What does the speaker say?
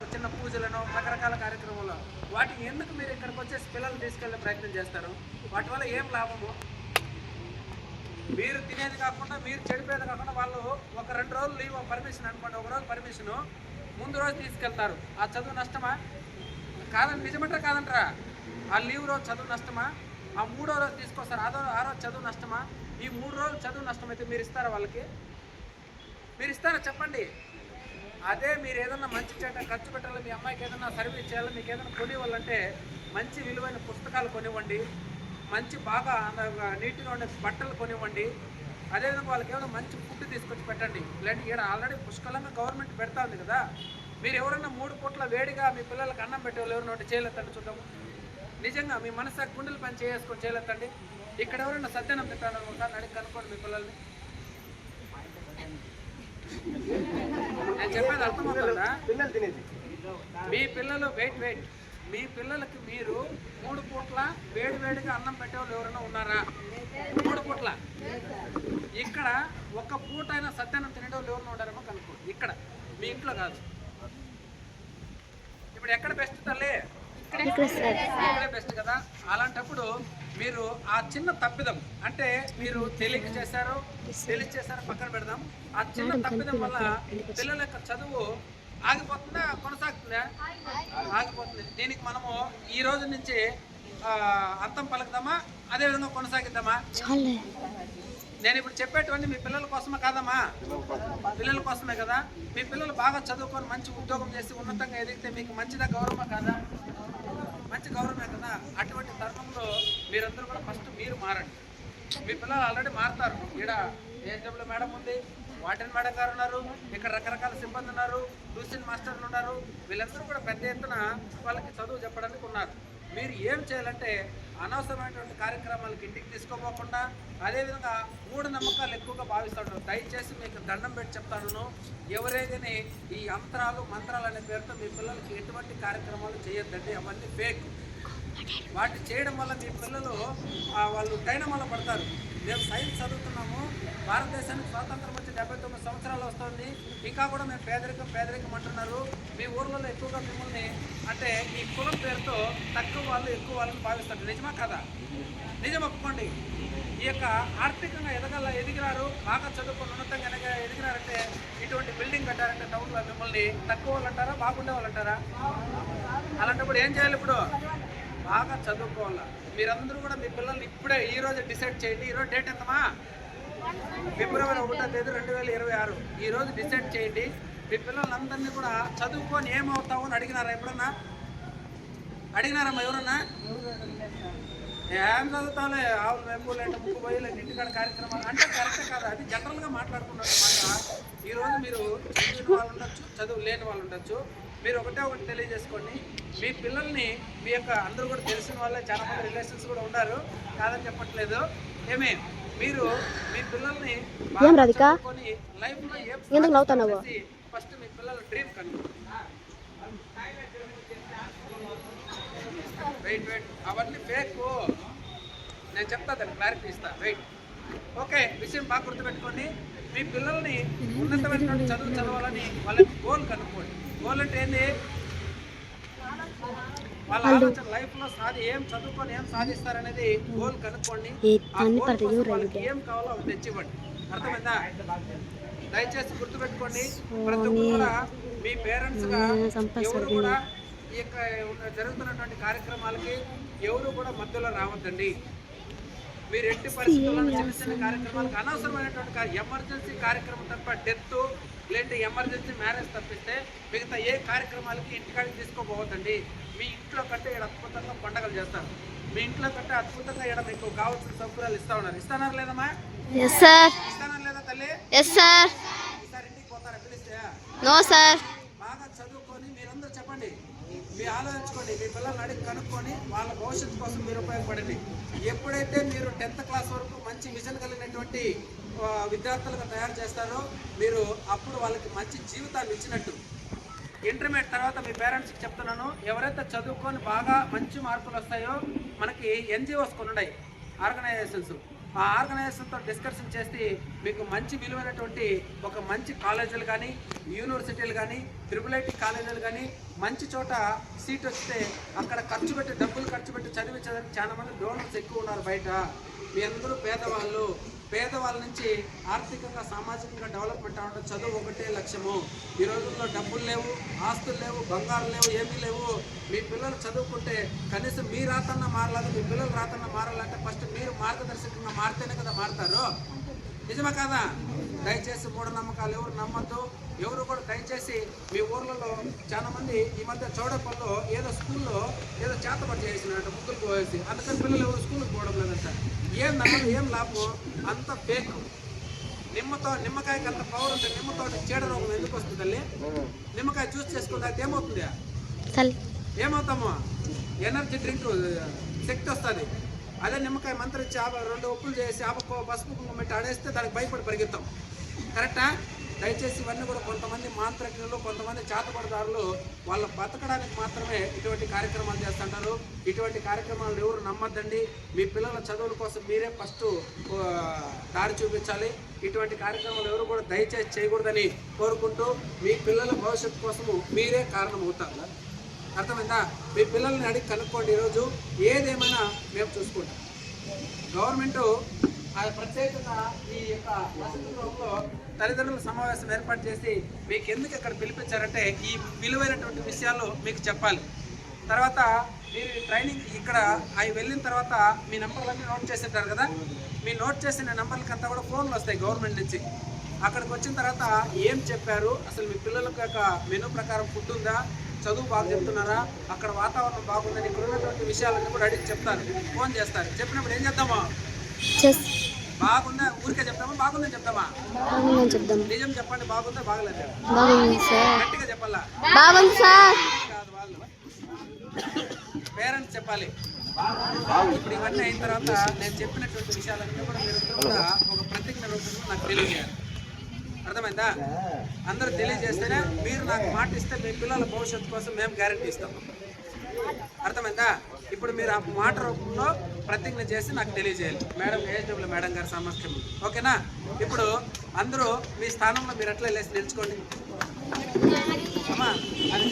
చిన్న పూజలను రకరకాల కార్యక్రమాలు. వాటికి ఎందుకు మీరు ఇక్కడికి వచ్చేసి పిల్లలు తీసుకెళ్ళే ప్రయత్నం చేస్తారు? వాటి వల్ల ఏం లాభము? మీరు తినేది కాకుండా మీరు చెడిపోయేది కాకుండా వాళ్ళు ఒక రెండు రోజులు లీవ్ పర్మిషన్ అనుకోండి ఒక రోజు పర్మిషన్ ముందు రోజు తీసుకెళ్తారు. ఆ చదువు నష్టమా? కాదండి నిజమంటారా కాదంటారా? ఆ లీవ్ రోజు చదువు నష్టమా? ఆ మూడో రోజు తీసుకొస్తారు ఆరో ఆ రోజు చదువు నష్టమా? ఈ మూడు రోజులు చదువు నష్టమైతే మీరు ఇస్తారా వాళ్ళకి? మీరు ఇస్తారా చెప్పండి? అదే మీరు ఏదన్నా మంచి చెడ్డ ఖర్చు పెట్టాలి మీ అమ్మాయికి ఏదన్నా సర్వీస్ చేయాలి మీకు ఏదైనా కొనివ్వాలంటే మంచి విలువైన పుస్తకాలు కొనివ్వండి మంచి బాగా నీట్గా ఉండే బట్టలు కొనివ్వండి. అదేవిధంగా వాళ్ళకి ఏమైనా మంచి ఫుడ్ తీసుకొచ్చి పెట్టండి. ఇలాంటి ఇక్కడ ఆల్రెడీ పుష్కలంగా గవర్నమెంట్ పెడతా ఉంది కదా. మీరు ఎవరైనా మూడు పూట్ల వేడిగా మీ పిల్లలకి అన్నం పెట్టేవాళ్ళు ఎవరైనా ఒకటి చేయలేదండి చూద్దాము నిజంగా మీ మనసు గుండెలు పని చేసుకొని చేయలేదండి ఇక్కడ ఎవరైనా సత్యానం తింటాను నడికి అడిగి కనుక్కోండి మీ పిల్లల్ని. నేను చెప్పేది అర్థమవుతుందా? పిల్లలు తినేది మీ పిల్లలు వెయిట్ వెయిట్ మీ పిల్లలకి మీరు మూడు పూట్ల వేడి వేడిగా అన్నం పెట్టేవాళ్ళు ఎవరైనా ఉన్నారా? మూడు పూట్ల. ఇక్కడ ఒక్క పూట అయినా సత్యాన్నం తినేటోళ్ళు ఎవరైనా ఉన్నారేమో కనుక్కోండి ఇక్కడ. మీ ఇంట్లో కాదు. ఇప్పుడు ఎక్కడ బెస్ట్ తల్లి? ఇక్కడే బెస్ట్ కదా? అలాంటప్పుడు మీరు ఆ చిన్న తప్పిదం అంటే మీరు తెలియక చేశారు తెలిసి చేశారు పక్కన పెడదాం. ఆ చిన్న తప్పిదం వల్ల పిల్లల యొక్క చదువు ఆగిపోతుందా కొనసాగుతుందా? ఆగిపోతుంది. దీనికి మనము ఈ రోజు నుంచి అంతం పలుకుదామా? అదే విధంగా కొనసాగిద్దామా? నేను ఇప్పుడు చెప్పేటువంటి మీ పిల్లల కోసమే కాదమ్మా. పిల్లల కోసమే కదా. మీ పిల్లలు బాగా చదువుకొని మంచి ఉద్యోగం చేసి ఉన్నతంగా ఎదిగితే మీకు మంచిదా గౌరవమా కాదా? మంచి గౌరవమే కదా అటువంటి తరుణంలో మీరందరూ కూడా ఫస్ట్ మీరు మారండి. మీ పిల్లలు ఆల్రెడీ మారుతారు. ఈడ ఏఎస్డబ్ల్యూ మేడం ఉంది వార్డెన్ మేడం గారు ఉన్నారు ఇక్కడ రకరకాల సిబ్బంది ఉన్నారు ట్యూషన్ మాస్టర్లు ఉన్నారు. వీళ్ళందరూ కూడా పెద్ద ఎత్తున వాళ్ళకి చదువు చెప్పడానికి ఉన్నారు. మీరు ఏం చేయాలంటే అనవసరమైనటువంటి కార్యక్రమాలకు ఇంటికి తీసుకోపోకుండా అదేవిధంగా మూఢనమ్మకాలు ఎక్కువగా భావిస్తాడు దయచేసి మీకు దండం పెట్టి చెప్తాను. ఎవరైతే ఈ యంత్రాలు మంత్రాలు అనే పేరుతో మీ పిల్లలకి ఎటువంటి కార్యక్రమాలు చేయొద్దండి. అవన్నీ ఫేక్ వాటి చేయడం వల్ల మీ పిల్లలు వాళ్ళు డైనమాల పడతారు. మేము సైన్స్ చదువుతున్నాము. భారతదేశానికి స్వాతంత్రం వచ్చి డెబ్బై తొమ్మిది సంవత్సరాలు వస్తుంది. ఇంకా కూడా మేము పేదరికం పేదరికం అంటున్నారు. మీ ఊర్లలో ఎక్కువగా మిమ్మల్ని అంటే ఈ కులం పేరుతో తక్కువ వాళ్ళు ఎక్కువ వాళ్ళని భావిస్తారు. నిజమా కదా? నిజం ఒప్పుకోండి. ఈ యొక్క ఆర్థికంగా ఎదగల ఎదిగినారు బాగా చదువుకుని ఉన్నతంగా ఎదగ ఎదిగినారంటే ఇటువంటి బిల్డింగ్ కట్టారంటే టౌన్లో మిమ్మల్ని తక్కువ వాళ్ళు అంటారా బాగుండే వాళ్ళు అంటారా? అలాంటప్పుడు ఏం చేయాలి ఇప్పుడు? బాగా చదువుకోవాలి? మీరందరూ కూడా మీ పిల్లల్ని ఇప్పుడే ఈ రోజు డిసైడ్ చేయండి. ఈరోజు డేట్ ఎంతమా ఫిబ్రవరి ఒకటో తేదీ రెండు వేల ఇరవై ఆరు. ఈరోజు డిసైడ్ చేయండి. మీ పిల్లలందరినీ కూడా చదువుకొని ఏమవుతావు అని అడిగినారా ఎప్పుడన్నా? అడిగినారమ్మా ఎవరన్నా? ఏం చదువుతావులే? ఆవులు వెంపులు అంటే ముక్కు పోయిలే ఇంటికాడ కార్యక్రమాలు. అంటే కరెక్ట్ కాదు. అది జనరల్గా మాట్లాడుకున్నారు అన్నమాట ఈరోజు మీరు చదివిన వాళ్ళు ఉండొచ్చు చదువు లేని వాళ్ళు ఉండొచ్చు. మీరు ఒకటే ఒకటి తెలియజేసుకోండి. మీ పిల్లల్ని మీ యొక్క అందరూ కూడా తెలిసిన వాళ్ళే చాలా మంది రిలేషన్స్ కూడా ఉన్నారు. కాదని చెప్పట్లేదు. ఏమి మీరు మీ పిల్లల్ని ఏం రాధిక? ఎందుకు నవ్వుతున్నావు? ఫస్ట్ మీ పిల్లల డ్రీమ్ కనుక వెయిట్ వెయిట్. అవన్నీ ఫేక్ నేను చెప్తా దాన్ని క్లారిటీ ఇస్తా. వెయిట్. ఓకే విషయం బాగా గుర్తుపెట్టుకోండి. మీ పిల్లల్ని ఉన్నతమైనటువంటి చదువు చదవాలని వాళ్ళకి గోల్ కనుక్కోండి. గోల్ అంటే ఏంది వాళ్ళ ఆలోచన లైఫ్లో సాధి ఏం చదువుకొని ఏం సాధిస్తారనేది గోల్ కనుక్కోండి. ఏ కావాలో అవి తెచ్చివ్వండి. అర్థమైందా? దయచేసి గుర్తుపెట్టుకోండి. ప్రతి కూడా మీ పేరెంట్స్ ఎవరు కూడా ఈ యొక్క జరుగుతున్నటువంటి కార్యక్రమాలకి ఎవరు కూడా మధ్యలో రావద్దండి. మీరు ఎట్టి పరిస్థితుల్లో చిన్న చిన్న కార్యక్రమాలకు అనవసరమైనటువంటి ఎమర్జెన్సీ కార్యక్రమం తప్ప డెత్ లేదంటే ఎమర్జెన్సీ మ్యారేజ్ తప్పిస్తే మిగతా ఏ కార్యక్రమాలకి ఇంటికాడికి తీసుకోపోవద్దండి మీ ఇంట్లో కంటే ఇక్కడ అద్భుతంగా పండగలు చేస్తారు. మీ ఇంట్లో కంటే అద్భుతంగా ఇక్కడ మీకు కావాల్సిన సౌకర్యాలు ఇస్తా ఉన్నారు. ఇస్తానారు లేదమ్మా? ఇస్తానారు లేదా తల్లి? ఈసారి ఇంటికి పోతారా పిలిస్తే? నో సార్ బాగా చదువుకొని మీరందరూ చెప్పండి మీ ఆలోచించుకోండి మీ పిల్లల్ని అడిగి కనుక్కొని వాళ్ళ భవిష్యత్తు కోసం మీరు ఉపయోగపడండి. ఎప్పుడైతే మీరు టెన్త్ క్లాస్ వరకు మంచి విజన్ కలిగినటువంటి విద్యార్థులుగా తయారు చేస్తారో మీరు అప్పుడు వాళ్ళకి మంచి జీవితాన్ని ఇచ్చినట్టు. ఇంటర్మీడియట్ తర్వాత మీ పేరెంట్స్కి చెప్తున్నాను ఎవరైతే చదువుకొని బాగా మంచి మార్కులు వస్తాయో మనకి ఎన్జిఓస్ కొన్ని ఉన్నాయి ఆర్గనైజేషన్స్. ఆ ఆర్గనైజేషన్తో డిస్కషన్ చేసి మీకు మంచి విలువైనటువంటి ఒక మంచి కాలేజీలు కానీ యూనివర్సిటీలు కానీ ట్రిపుల్ ఐటీ కాలేజీలు కానీ మంచి చోట సీట్ వస్తే అక్కడ ఖర్చు పెట్టి డబ్బులు ఖర్చు పెట్టి చదివించడానికి చాలా మంది డోనర్స్ ఎక్కువ ఉన్నారు బయట. మీ అందరూ పేదవాళ్ళు. పేదవాళ్ళ నుంచి ఆర్థికంగా సామాజికంగా డెవలప్మెంట్ అవ్వడం చదువు ఒకటే లక్ష్యము. ఈ రోజుల్లో డబ్బులు లేవు ఆస్తులు లేవు బంగారం లేవు ఏమీ లేవు. మీ పిల్లలు చదువుకుంటే కనీసం మీ రాతన్న మారలేదు మీ పిల్లలు రాతన్న మారాలంటే ఫస్ట్ మీరు మార్గదర్శకంగా మారితేనే కదా మారుతారు. నిజమే కాదా? దయచేసి మూఢనమ్మకాలు ఎవరు నమ్మద్దు. ఎవరు కూడా దయచేసి మీ ఊర్లలో చాలా మంది ఈ మధ్య చౌడపల్లిలో ఏదో స్కూల్లో ఏదో చేతపడి చేసినట్టు ముగ్గులు పోయేసి. అందుకని పిల్లలు ఎవరు స్కూల్కి పోవడం లేదంట. ఏం నమ్మదు ఏం లాభం అంత ఫేక్ నిమ్మతో నిమ్మకాయకి అంత పవర్ ఉంటే నిమ్మతో చీడ రోగం ఎందుకు వస్తుంది తల్లి? నిమ్మకాయ చూస్ చేసుకుంటే అది ఏమవుతుంది? ఏమవుతాము? ఎనర్జీ డ్రింక్ శక్తి వస్తుంది. అదే నిమ్మకాయ మంత్రించి ఆప రెండు ఉప్పులు చేసి ఆపకో పసుపు కుంకుమ పెట్టి ఆడేస్తే దానికి భయపడి పరిగెత్తాం. కరెక్టా దయచేసి ఇవన్నీ కూడా కొంతమంది మాంత్రజ్ఞులు కొంతమంది చేతపడదారులు వాళ్ళ బతకడానికి మాత్రమే ఇటువంటి కార్యక్రమాలు చేస్తుంటారు. ఇటువంటి కార్యక్రమాలు ఎవరు నమ్మద్దండి. మీ పిల్లల చదువుల కోసం మీరే ఫస్ట్ దారి చూపించాలి. ఇటువంటి కార్యక్రమాలు ఎవరు కూడా దయచేసి చేయకూడదని కోరుకుంటూ మీ పిల్లల భవిష్యత్తు కోసము మీరే కారణమవుతారు. అర్థమైందా? మీ పిల్లల్ని అడిగి కనుక్కోండి ఈరోజు. ఏదేమైనా మేము చూసుకుంటాం. గవర్నమెంట్ ఆ ప్రత్యేకంగా ఈ యొక్క వసతి గృహంలో తల్లిదండ్రుల సమావేశం ఏర్పాటు చేసి మీకు ఎందుకు ఇక్కడ పిలిపించారంటే ఈ విలువైనటువంటి విషయాలు మీకు చెప్పాలి. తర్వాత మీరు ట్రైనింగ్ ఇక్కడ అవి వెళ్ళిన తర్వాత మీ నెంబర్లన్నీ నోట్ చేసింటారు కదా? మీ నోట్ చేసిన నెంబర్లకి అంతా కూడా ఫోన్లు వస్తాయి గవర్నమెంట్ నుంచి. అక్కడికి వచ్చిన తర్వాత ఏం చెప్పారు? అసలు మీ పిల్లలకు యొక్క మెనూ ప్రకారం ఫుడ్ ఉందా? చదువు బాగా చెప్తున్నారా? అక్కడ వాతావరణం బాగుందని ఇక్కడ ఉన్నటువంటి విషయాలన్నీ కూడా అడిగి చెప్తారు. ఫోన్ చేస్తారు. చెప్పినప్పుడు ఏం చేద్దామా? బాగుందా? ఊరికే చెప్తామా? బాగుందని చెప్తామా? బాగుందని చెప్దాం. నిజం చెప్పండి బాగుందా బాగలేదు? బాగుంది సార్. గట్టిగా చెప్పాలా? బాగుంది సార్. పేరెంట్స్ చెప్పాలి. ఇప్పుడు ఇవన్నీ అయిన తర్వాత నేను చెప్పినటువంటి విషయాలన్నీ కూడా మీరు కూడా ఒక ప్రతిజ్ఞ రూపంలో నాకు తెలియజేయాలి. అర్థమైందా? అందరూ తెలియజేస్తేనే మీరు నాకు మాట ఇస్తే మీ పిల్లల భవిష్యత్తు కోసం మేము గ్యారంటీ ఇస్తాం. అర్థమైందా? ఇప్పుడు మీరు ఆ మాట రూపంలో ప్రతిజ్ఞ చేసి నాకు తెలియజేయాలి. మేడం ఏఎస్డబ్ల్యూ మేడం గారి సమక్షం. ఓకేనా? ఇప్పుడు అందరూ మీ స్థానంలో మీరు ఎట్లా లేసి నిల్చుకోండి. అమ్మా అది